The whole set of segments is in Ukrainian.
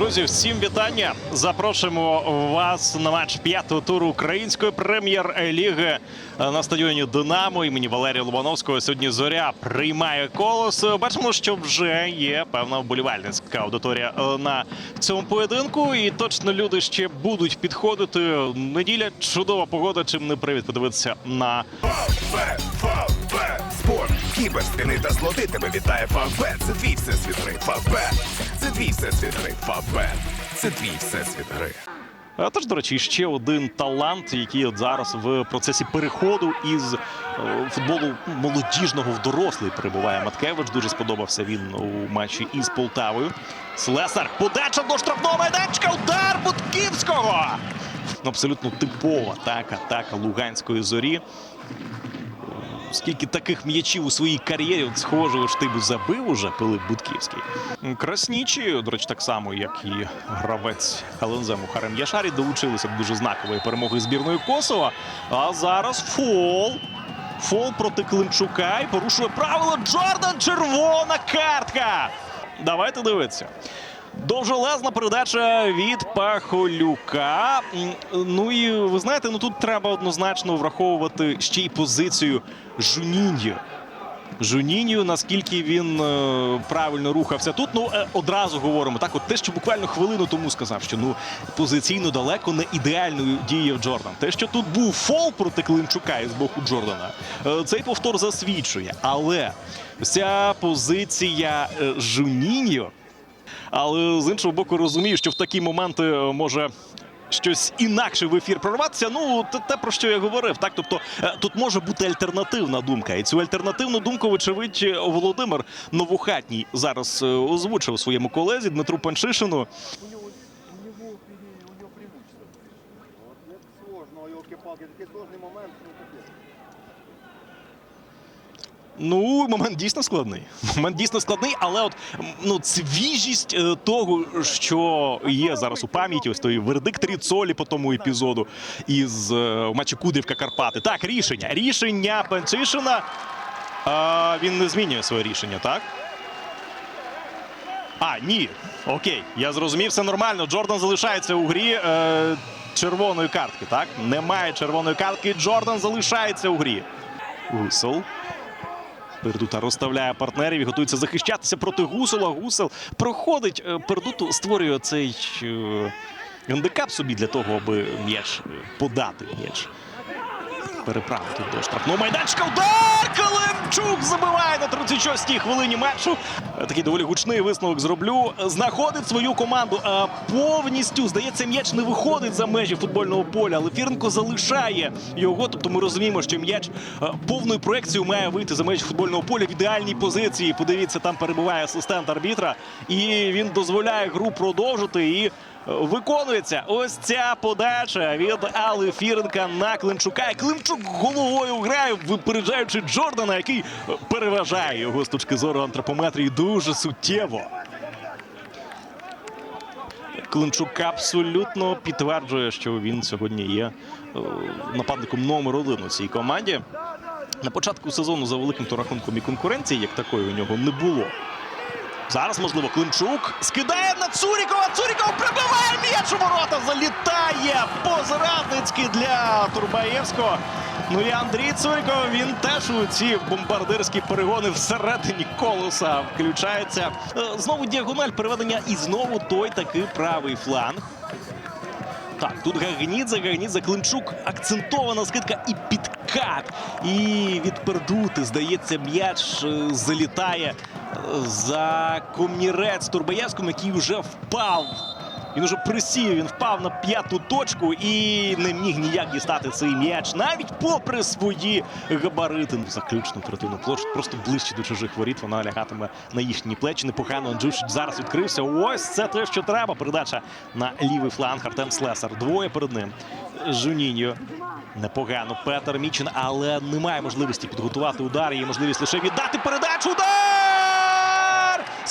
Друзі, всім вітання! Запрошуємо вас на матч п'ятого туру української прем'єр-ліги на стадіоні Динамо імені Валерія Лобановського. Сьогодні зоря приймає колос. Бачимо, що вже є певна вболівальницька аудиторія е, на цьому поєдинку. І точно люди ще будуть підходити. Неділя чудова погода. Чим не привід подивитися на спорт, кіберстини та злоти тебе вітає Фавбет. Це твій всесвіт гри. Твій всесвіт гри. Фавбет. Це твій всесвіт гри. А Тож, до речі, ще один талант, який от зараз в процесі переходу із е, футболу молодіжного в дорослий перебуває Маткевич. Дуже сподобався він у матчі із Полтавою. Слесар, подача до штрафного майданчика, удар Будківського! Ну, Абсолютно типова так, атака Луганської зорі. Скільки таких м'ячів у своїй кар'єрі, от схоже, штибу забив уже Пилип Будківський. Краснічі, до речі, так само, як і гравець ЛНЗ Мухарем Яшарі, долучилися до дуже знакової перемоги збірної Косова. А зараз фол. Фол проти Климчука і порушує правило Джордан. Червона картка. Давайте дивитися. Довжелезна передача від Пахолюка. Ну і ви знаєте, ну тут треба однозначно враховувати ще й позицію Жуніньо. Жуніньо, наскільки він е, правильно рухався тут. Ну е, одразу говоримо так. От те, що буквально хвилину тому сказав, що ну позиційно далеко не ідеальною діяв Джордан. Те, що тут був фол проти Климчука із боку Джордана, е, цей повтор засвідчує. Але ця позиція е, Жуніньо. Але з іншого боку, розумію, що в такі моменти е, може. Щось інакше в ефір прорватися. Ну, те, про що я говорив. Так, тобто е, тут може бути альтернативна думка. І цю альтернативну думку, вочевидь, Володимир Новохатній зараз е, озвучив своєму колезі Дмитру Паншишину. у него, у ну. Момент дійсно складний. Момент дійсно складний, але от ну, свіжість е, того, що є зараз у пам'яті, ось той вердикт Ріцолі по тому епізоду із е, матчі Кудрівка Карпати. Так, рішення. Рішення Панчишина. А, він не змінює своє рішення, так? А, ні. Окей, я зрозумів, все нормально. Джордан залишається у грі е, червоної картки, так? Немає червоної картки. Джордан залишається у грі. Гусел. Пердута розставляє партнерів і готується захищатися проти Гусела. Гусел проходить е, Пердуту, створює цей е, гандикап собі для того, аби м'яч е, подати м'яч. Переправити до штрафного майданчика. Удар! Калимчук забиває на 36-й хвилині матчу. Е, Такий доволі гучний висновок зроблю. Знаходить свою команду. Повністю, здається, м'яч не виходить за межі футбольного поля, але Фіренко залишає його. Тобто ми розуміємо, що м'яч е, повною проекцією має вийти за межі футбольного поля в ідеальній позиції. Подивіться, там перебуває асистент арбітра, і він дозволяє гру продовжити. І Виконується ось ця подача від Али Фіренка на Климчука. Климчук головою грає, випереджаючи Джордана, який переважає його з точки зору антропометрії дуже суттєво. Климчук абсолютно підтверджує, що він сьогодні є е, нападником номер один у цій команді. На початку сезону за великим то рахунком і конкуренції, як такої, у нього не було. Зараз, можливо, Климчук скидає на Цурікова. Цуріков прибиває м'яч у ворота. Залітає позрадницьки для Турбаєвського. Ну і Андрій Цуріков, він теж у ці бомбардирські перегони всередині колоса включається. Е, Знову діагональ переведення і знову той такий правий фланг. Так, тут Гагнідзе, Гагнідзе, Климчук, акцентована скидка і підкат. І від Пердути, здається, м'яч е, залітає за комірець Турбаєвському, який вже впав. Він уже присів, він впав на п'яту точку і не міг ніяк дістати цей м'яч, навіть попри свої габарити. Ну, Заключну третину площу, просто ближче до чужих воріт. Вона лягатиме на їхні плечі. Непогано Анджушич зараз відкрився. Ось це те, що треба. Передача на лівий фланг. Артем Слесар. Двоє перед ним. Жуніньо. Непогано. Петер Мічин, але немає можливості підготувати удар. Є можливість лише віддати передачу. Удар!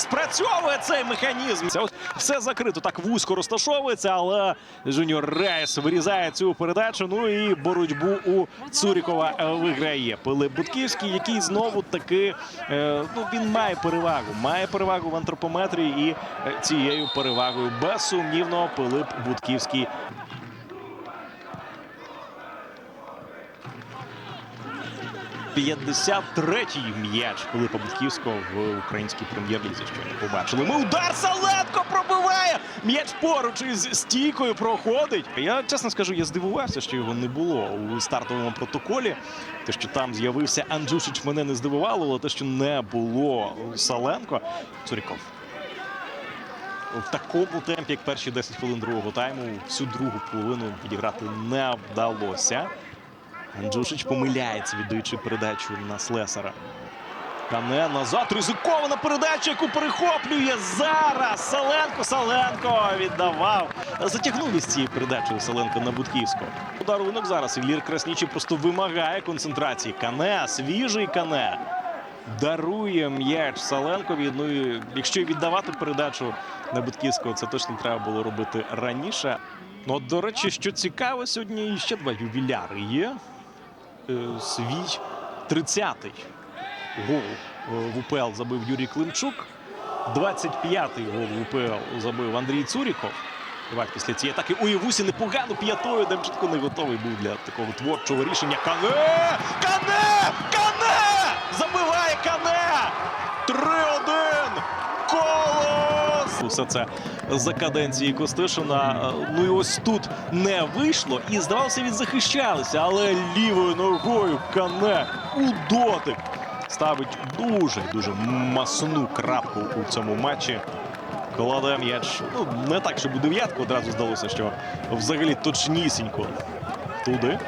Спрацьовує цей механізм. Це ось все закрито, так вузько розташовується, але Жуніор Рейс вирізає цю передачу. Ну і боротьбу у Цурікова е, виграє Пилип Будківський, який знову таки е, ну він має перевагу. Має перевагу в антропометрі, і е, цією перевагою безсумнівно Пилип Будківський 53-й м'яч Пилипа Будківського в українській прем'єр-лізі. Що не побачили. Ми удар Салетко пробиває! М'яч поруч із стійкою проходить. Я чесно скажу, я здивувався, що його не було у стартовому протоколі. Те, що там з'явився Анджушич, мене не здивувало, але те, що не було Саленко. Цуріков. В такому темпі, як перші 10 хвилин другого тайму, всю другу половину відіграти не вдалося. Анджушич помиляється, віддаючи передачу на Слесара. Кане назад. Ризикована передача, яку перехоплює зараз. Саленко. Саленко віддавав. Затягнув із цією передачею Саленко на Будківського. Подарунок зараз. Іллір Краснічий просто вимагає концентрації. Кане, свіжий кане. Дарує м'яч Саленкові. Ну і якщо віддавати передачу на Будківського, це точно треба було робити раніше. Ну, от, до речі, що цікаво, сьогодні ще два ювіляри є. Е, Свій 30-й гол е, в УПЛ забив Юрій Климчук. 25-й гол в УПЛ забив Андрій Цуріков. Давай після цієї атаки у Євусі непогано п'ятою. Демченко не готовий був для такого творчого рішення. Кане! Кане! Кане! Забиває Кане! 3-1! Колос! Все це за каденції Костишина. Ну і ось тут не вийшло. І здавалося, він захищалися, але лівою ногою Кане у дотик ставить дуже дуже масну крапку у цьому матчі. Кладе м'яч. Ну, не так, щоб у дев'ятку одразу здалося, що взагалі точнісінько туди.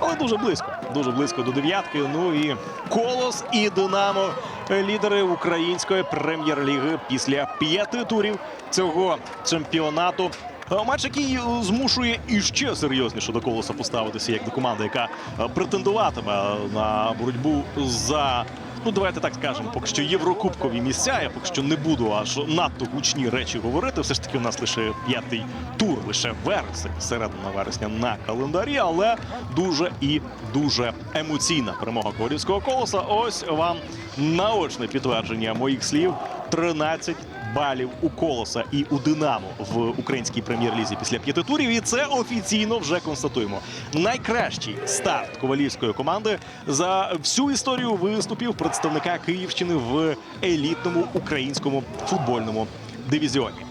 Але дуже близько. Дуже близько до дев'ятки. Ну і Колос і Динамо лідери української прем'єр-ліги після п'яти турів цього чемпіонату. Е, Матч, який е, змушує іще серйозніше до колоса поставитися як до команди, яка е, претендуватиме на боротьбу за. Ну, давайте так скажемо, поки що єврокубкові місця. Я поки що не буду аж надто гучні речі говорити. Все ж таки, у нас лише п'ятий тур, лише вересень, середина вересня на календарі, але дуже і дуже емоційна перемога Корівського колоса. Ось вам наочне підтвердження моїх слів. 13 балів у колоса і у Динамо в українській прем'єр-лізі після п'яти турів. І це офіційно вже констатуємо. Найкращий старт ковалівської команди за всю історію виступів представника Київщини в елітному українському футбольному дивізіоні.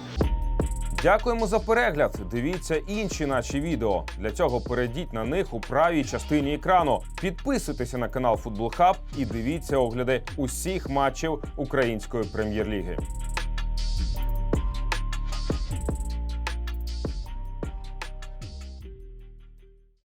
Дякуємо за перегляд. Дивіться інші наші відео. Для цього перейдіть на них у правій частині екрану. Підписуйтеся на канал Футбол Хаб і дивіться огляди усіх матчів української прем'єр-ліги.